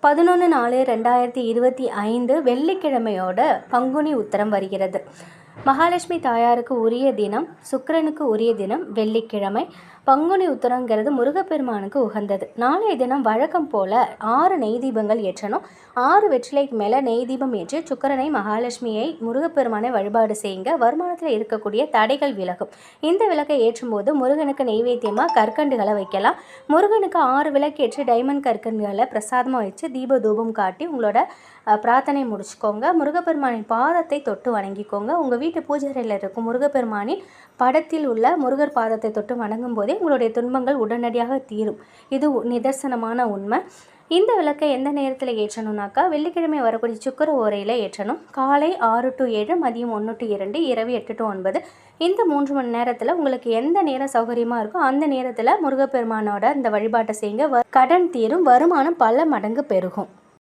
பதினொன்று நாலு ரெண்டாயிரத்தி இருபத்தி ஐந்து வெள்ளிக்கிழமையோட பங்குனி உத்தரம் வருகிறது. மகாலட்சுமி தாயாருக்கு உரிய தினம் சுக்கரனுக்கு உரிய தினம் வெள்ளிக்கிழமை. பங்குனி உத்தரங்கிறது முருகப்பெருமானுக்கு உகந்தது. நாளைய தினம் வழக்கம் போல ஆறு நெய் தீபங்கள் ஏற்றணும். ஆறு வெற்றிலைக்கு மேலே நெய் தீபம் ஏற்றி சுக்கிரனை மகாலட்சுமியை முருகப்பெருமானை வழிபாடு செய்யுங்க. வருமானத்தில் இருக்கக்கூடிய தடைகள் விலகும். இந்த விளக்கை ஏற்றும் போது முருகனுக்கு நெய்வேத்தியமாக கற்கண்டுகளை வைக்கலாம். முருகனுக்கு ஆறு விளக்கு ஏற்றி டைமண்ட் கற்கண்டுகளை பிரசாதமாக வச்சு தீப தூபம் காட்டி உங்களோட பிரார்த்தனை முடிச்சுக்கோங்க. முருகப்பெருமானின் பாதத்தை தொட்டு வணங்கிக்கோங்க. உங்கள் வீட்டு பூஜை அறையில் இருக்கும் முருகப்பெருமானின் படத்தில் உள்ள முருகர் பாதத்தை தொட்டு வணங்கும் போதே உங்களுடைய துன்பங்கள் உடனடியாக தீரும். இது நிதர்சனமான உண்மை. இந்த விளக்கை எந்த நேரத்தில் ஏற்றணும்னாக்கா வெள்ளிக்கிழமை வரக்கூடிய சுக்கர ஓரையில் ஏற்றணும். காலை ஆறு டு ஏழு மதியம் ஒன்று டு இரண்டு இரவு எட்டு டு ஒன்பது. இந்த மூன்று மணி நேரத்தில் உங்களுக்கு எந்த நேரம் சௌகரியமாக இருக்கோ அந்த நேரத்தில் முருகப்பெருமானோட இந்த வழிபாட்டை செய்யுங்க. கடன் தீரும். வருமானம் பல மடங்கு பெருகும்.